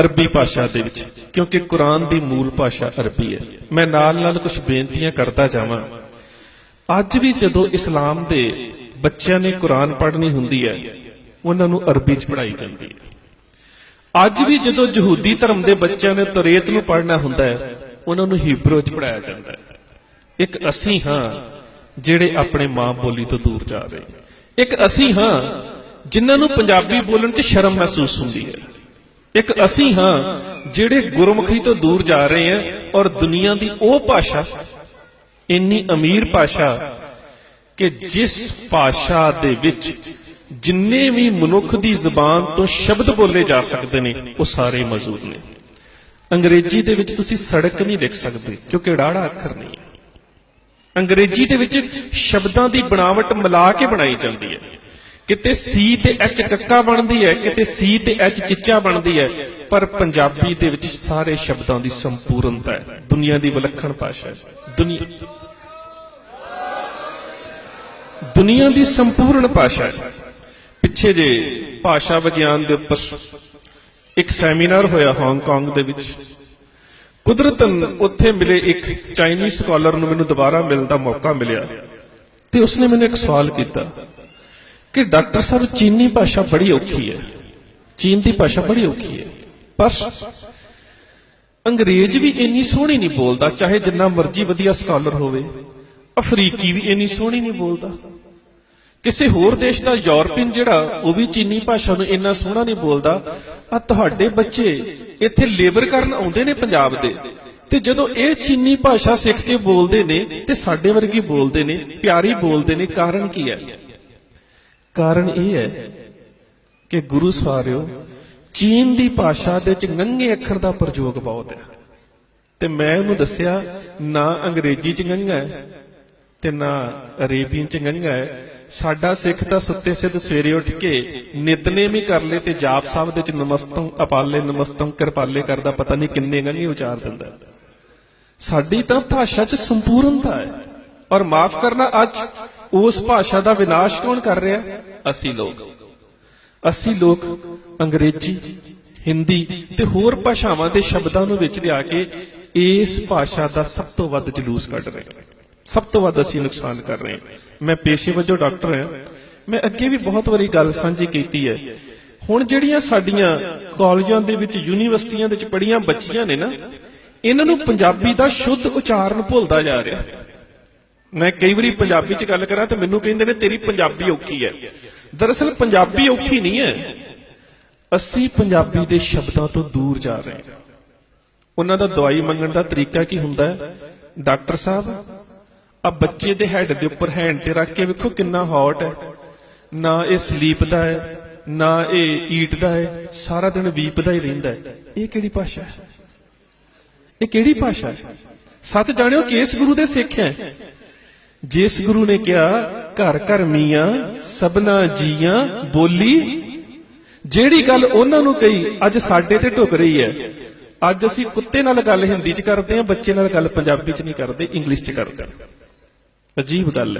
ਅਰਬੀ ਭਾਸ਼ਾ ਦੇ ਵਿੱਚ, ਕਿਉਂਕਿ ਕੁਰਾਨ ਦੀ ਮੂਲ ਭਾਸ਼ਾ ਅਰਬੀ ਹੈ। ਮੈਂ ਨਾਲ ਨਾਲ ਕੁਝ ਬੇਨਤੀਆਂ ਕਰਦਾ ਜਾਵਾਂ। ਅੱਜ ਵੀ ਜਦੋਂ ਇਸਲਾਮ ਦੇ ਬੱਚਿਆਂ ਨੇ ਕੁਰਾਨ ਪੜ੍ਹਨੀ ਹੁੰਦੀ ਹੈ, ਉਹਨਾਂ ਨੂੰ ਅਰਬੀ ਚ ਪੜ੍ਹਾਈ ਜਾਂਦੀ ਹੈ। ਅੱਜ ਵੀ ਜਦੋਂ ਯਹੂਦੀ ਧਰਮ ਦੇ ਬੱਚਿਆਂ ਨੇ ਤੋਰੇਤ ਨੂੰ ਪੜ੍ਹਨਾ ਹੁੰਦਾ ਹੈ, ਉਹਨਾਂ ਨੂੰ ਹੀਬਰੂ ਚ ਪੜ੍ਹਾਇਆ ਜਾਂਦਾ ਹੈ। ਇੱਕ ਅਸੀਂ ਹਾਂ, ਜਿਹੜੇ ਆਪਣੇ ਮਾਂ ਬੋਲੀ ਤੋਂ ਦੂਰ ਜਾ ਰਹੇ। ਇੱਕ ਅਸੀਂ ਹਾਂ, ਜਿਨ੍ਹਾਂ ਨੂੰ ਪੰਜਾਬੀ ਬੋਲਣ 'ਚ ਸ਼ਰਮ ਮਹਿਸੂਸ ਹੁੰਦੀ ਹੈ। ਇੱਕ ਅਸੀਂ ਹਾਂ ਜਿਹੜੇ ਗੁਰਮੁਖੀ ਤੋਂ ਦੂਰ ਜਾ ਰਹੇ ਹਾਂ ਔਰ ਦੁਨੀਆ ਦੀ ਉਹ ਭਾਸ਼ਾ, ਇੰਨੀ ਅਮੀਰ ਭਾਸ਼ਾ ਕਿ ਜਿਸ ਭਾਸ਼ਾ ਦੇ ਵਿੱਚ ਜਿੰਨੇ ਵੀ ਮਨੁੱਖ ਦੀ ਜ਼ੁਬਾਨ ਤੋਂ ਸ਼ਬਦ ਬੋਲੇ ਜਾ ਸਕਦੇ ਨੇ, ਉਹ ਸਾਰੇ ਮੌਜੂਦ ਨੇ। ਅੰਗਰੇਜ਼ੀ ਦੇ ਵਿੱਚ ਤੁਸੀਂ ਸੜਕ ਨਹੀਂ ਲਿਖ ਸਕਦੇ, ਕਿਉਂਕਿ ੜਾੜਾ ਅੱਖਰ ਨਹੀਂ ਹੈ। ਅੰਗਰੇਜ਼ੀ ਦੇ ਵਿੱਚ ਸ਼ਬਦਾਂ ਦੀ ਬਣਾਵਟ ਮਿਲਾ ਕੇ ਬਣਾਈ ਜਾਂਦੀ ਹੈ। ਕਿਤੇ ਸੀ ਤੇ ਐਚ ਕੱਕਾ ਬਣਦੀ ਹੈ, ਕਿਤੇ ਸੀ ਤੇ ਐਚ ਚਿੱਚਾ ਬਣਦੀ ਹੈ, ਪਰ ਪੰਜਾਬੀ ਦੇ ਵਿੱਚ ਸਾਰੇ ਸ਼ਬਦਾਂ ਦੀ ਸੰਪੂਰਨਤਾ ਹੈ। ਦੁਨੀਆ ਦੀ ਵਿਲੱਖਣ ਭਾਸ਼ਾ ਹੈ। ਦੁਨੀਆ ਦੁਨੀਆ ਦੀ ਸੰਪੂਰਨ ਭਾਸ਼ਾ ਹੈ। ਪਿੱਛੇ ਜੇ ਭਾਸ਼ਾ ਵਿਗਿਆਨ ਦੇ ਉੱਪਰ ਇੱਕ ਸੈਮੀਨਾਰ ਹੋਇਆ ਹਾਂਗਕਾਂਗ ਦੇ ਵਿੱਚ। ਕੁਦਰਤਨ ਉੱਥੇ ਮਿਲੇ ਇੱਕ ਚਾਈਨੀਜ਼ ਸਕਾਲਰ ਨੂੰ ਮੈਨੂੰ ਦੁਬਾਰਾ ਮਿਲਣ ਦਾ ਮੌਕਾ ਮਿਲਿਆ ਤੇ ਉਸਨੇ ਮੈਨੂੰ ਇੱਕ ਸਵਾਲ ਕੀਤਾ। ਕਿ ਡਾਕਟਰ ਸਾਹਿਬ, ਚੀਨੀ ਭਾਸ਼ਾ ਬੜੀ ਔਖੀ ਹੈ। ਚੀਨ ਦੀ ਭਾਸ਼ਾ ਬੜੀ ਔਖੀ ਹੈ। ਪਰ ਅੰਗਰੇਜ਼ ਵੀ ਇੰਨੀ ਸੋਹਣੀ ਨਹੀਂ ਬੋਲਦਾ, ਚਾਹੇ ਜਿੰਨਾ ਮਰਜ਼ੀ ਵਧੀਆ ਸਕਾਲਰ ਹੋਵੇ। ਅਫਰੀਕੀ ਵੀ ਇੰਨੀ ਸੋਹਣੀ ਨਹੀਂ ਬੋਲਦਾ। ਕਿਸੇ ਹੋਰ ਦੇਸ਼ ਦਾ ਯੂਰਪੀਅਨ ਜਿਹੜਾ, ਉਹ ਵੀ ਚੀਨੀ ਭਾਸ਼ਾ ਨੂੰ ਇੰਨਾ ਸੋਹਣਾ ਨਹੀਂ ਬੋਲਦਾ। ਆ ਤੁਹਾਡੇ ਬੱਚੇ ਇੱਥੇ ਲੇਬਰ ਕਰਨ ਆਉਂਦੇ ਨੇ ਪੰਜਾਬ ਦੇ। ਤੇ ਜਦੋਂ ਇਹ ਚੀਨੀ ਭਾਸ਼ਾ ਸਿੱਖ ਕੇ ਬੋਲਦੇ ਨੇ, ਤੇ ਸਾਡੇ ਵਰਗੀ ਬੋਲਦੇ ਨੇ, ਪਿਆਰੀ ਬੋਲਦੇ ਨੇ, ਕਾਰਨ ਕੀ ਹੈ? ਕਾਰਨ ਇਹ ਹੈ ਕਿ ਗੁਰੂ ਸਾਰਿਓ, ਚੀਨ ਦੀ ਭਾਸ਼ਾ ਦੇ ਵਿੱਚ ਨੰਗੇ ਅੱਖਰ ਦਾ ਪ੍ਰਯੋਗ ਬਹੁਤ ਹੈ। ਤੇ ਮੈਂ ਉਹਨੂੰ ਦੱਸਿਆ, ਨਾ ਅੰਗਰੇਜ਼ੀ ਚ ਗੰਗਾ ਹੈ ਤੇ ਨਾ ਅਰੇਬੀਅਨ ਚ ਗੰਗਾ ਹੈ। ਸਾਡਾ ਸਿੱਖ ਤਾਂ ਸੁੱਤੇ ਸਿੱਧ ਸਵੇਰੇ ਉੱਠ ਕੇ ਨਿਤਨੇਮ ਹੀ ਕਰ ਲੇ ਤੇ ਜਾਪ ਸਾਹਿਬ ਦੇ ਵਿੱਚ ਨਮਸਤੰ, ਅਪਾਲੇ ਨਮਸਤੰ, ਕਿਰਪਾਲੇ ਕਰਦਾ ਪਤਾ ਨਹੀਂ ਕਿੰਨੇ ਗੰਗੇ ਉਚਾਰ ਦਿੰਦਾ ਸਾਡੀ ਤਾਂ ਭਾਸ਼ਾ 'ਚ ਸੰਪੂਰਨਤਾ ਹੈ। ਔਰ ਮਾਫ ਕਰਨਾ, ਅੱਜ ਉਸ ਭਾਸ਼ਾ ਦਾ ਵਿਨਾਸ਼ ਕੌਣ ਕਰ ਰਿਹਾ? ਅਸੀਂ ਲੋਕ। ਅਸੀਂ ਲੋਕ ਅੰਗਰੇਜ਼ੀ, ਹਿੰਦੀ ਤੇ ਹੋਰ ਭਾਸ਼ਾਵਾਂ ਦੇ ਸ਼ਬਦਾਂ ਨੂੰ ਵਿੱਚ ਲਿਆ ਕੇ ਇਸ ਭਾਸ਼ਾ ਦਾ ਸਭ ਤੋਂ ਵੱਧ ਜਲੂਸ ਕੱਢ ਰਹੇ ਸਭ ਤੋਂ ਵੱਧ ਅਸੀਂ ਨੁਕਸਾਨ ਕਰ ਰਹੇ ਮੈਂ ਪੇਸ਼ੇ ਵਜੋਂ ਡਾਕਟਰ ਹਾਂ। ਮੈਂ ਅੱਗੇ ਵੀ ਬਹੁਤ ਵਾਰੀ ਗੱਲ ਸਾਂਝੀ ਕੀਤੀ ਹੈ। ਹੁਣ ਜਿਹੜੀਆਂ ਸਾਡੀਆਂ ਕਾਲਜਾਂ ਦੇ ਵਿੱਚ, ਯੂਨੀਵਰਸਿਟੀਆਂ ਦੇ ਵਿੱਚ ਪੜ੍ਹੀਆਂ ਬੱਚੀਆਂ ਨੇ ਨਾ, ਇਹਨਾਂ ਨੂੰ ਪੰਜਾਬੀ ਦਾ ਸ਼ੁੱਧ ਉਚਾਰਨ ਭੁੱਲਦਾ ਜਾ ਰਿਹਾ। ਮੈਂ ਕਈ ਵਾਰੀ ਪੰਜਾਬੀ ਚ ਗੱਲ ਕਰਾਂ ਤੇ ਮੈਨੂੰ ਕਹਿੰਦੇ ਨੇ ਤੇਰੀ ਪੰਜਾਬੀ ਔਖੀ ਹੈ। ਦਰਅਸਲ ਪੰਜਾਬੀ ਔਖੀ ਨਹੀਂ ਹੈ। ਅਸੀਂ ਪੰਜਾਬੀ ਦੇ ਸ਼ਬਦਾਂ ਤੋਂ ਦੂਰ ਜਾ ਰਹੇ ਹਾਂ। ਉਹਨਾਂ ਦਾ ਦਵਾਈ ਮੰਗਣ ਦਾ ਤਰੀਕਾ ਕੀ ਹੁੰਦਾ ਹੈ? ਡਾਕਟਰ ਸਾਹਿਬ, ਆ ਬੱਚੇ ਦੇ ਹੈੱਡ ਦੇ ਉੱਪਰ ਹੈਂਡ ਤੇ ਰੱਖ ਕੇ ਵੇਖੋ ਕਿੰਨਾ ਹੌਟ ਹੈ। ਨਾ ਇਹ ਸਲੀਪ ਦਾ ਹੈ, ਨਾ ਇਹ ਈਟ ਦਾ ਹੈ, ਸਾਰਾ ਦਿਨ ਵੀਪਦਾ ਹੀ ਰਹਿੰਦਾ ਹੈ। ਇਹ ਕਿਹੜੀ ਭਾਸ਼ਾ ਹੈ? ਇਹ ਕਿਹੜੀ ਭਾਸ਼ਾ ਹੈ? ਸੱਚ ਜਾਣਿਓ, ਕੇਸ ਗੁਰੂ ਦੇ ਸਿੱਖ ਹੈ। ਜਿਸ ਗੁਰੂ ਨੇ ਕਿਹਾ, ਘਰ ਘਰ ਮੀਆਂ, ਸਭਨਾ ਜੀਆਂ, ਬੋਲੀ। ਜਿਹੜੀ ਗੱਲ ਉਹਨਾਂ ਨੂੰ ਕਹੀ, ਅੱਜ ਸਾਡੇ ਤੇ ਢੁੱਕ ਰਹੀ ਹੈ। ਅੱਜ ਅਸੀਂ ਕੁੱਤੇ ਨਾਲ ਗੱਲ ਹਿੰਦੀ ਚ ਕਰਦੇ ਹਾਂ, ਬੱਚੇ ਨਾਲ ਗੱਲ ਪੰਜਾਬੀ ਚ ਨਹੀਂ ਕਰਦੇ ਇੰਗਲਿਸ਼ ਚ ਕਰਦੇ ਅਜੀਬ ਗੱਲ ਹੈ।